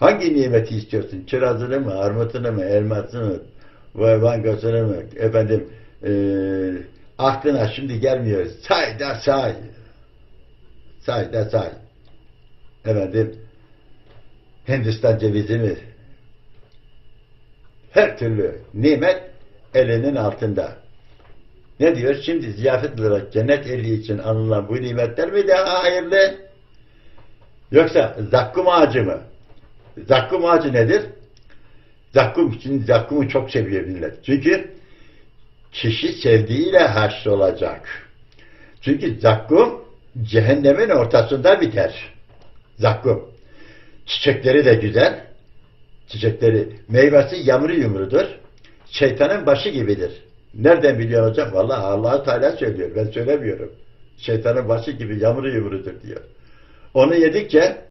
Hangi nimeti istiyorsun? Kirazını mı, armutunu mu, elmasını mı, mangosunu mu? Efendim, e, aklına şimdi gelmiyor. Say da say. Say da say. Efendim, Hindistan cevizi mi? Her türlü nimet elinin altında. Ne diyor? Şimdi ziyafet olarak cennet ehli için anılan bu nimetler mi daha hayırlı? Yoksa zakkum ağacı mı? Zakkum ağacı nedir? Zakkum için zakkumu çok seviyor millet. Çünkü kişi sevdiğiyle haşrolacak. Çünkü zakkum cehennemin ortasında biter. Zakkum. Çiçekleri de güzel. Çiçekleri, meyvesi yamru yumrudur. Şeytanın başı gibidir. Nereden biliyor hocam? Vallahi allah Teala söylüyor. Ben söylemiyorum. Şeytanın başı gibi yamru yumrudur diyor. Onu yedikçe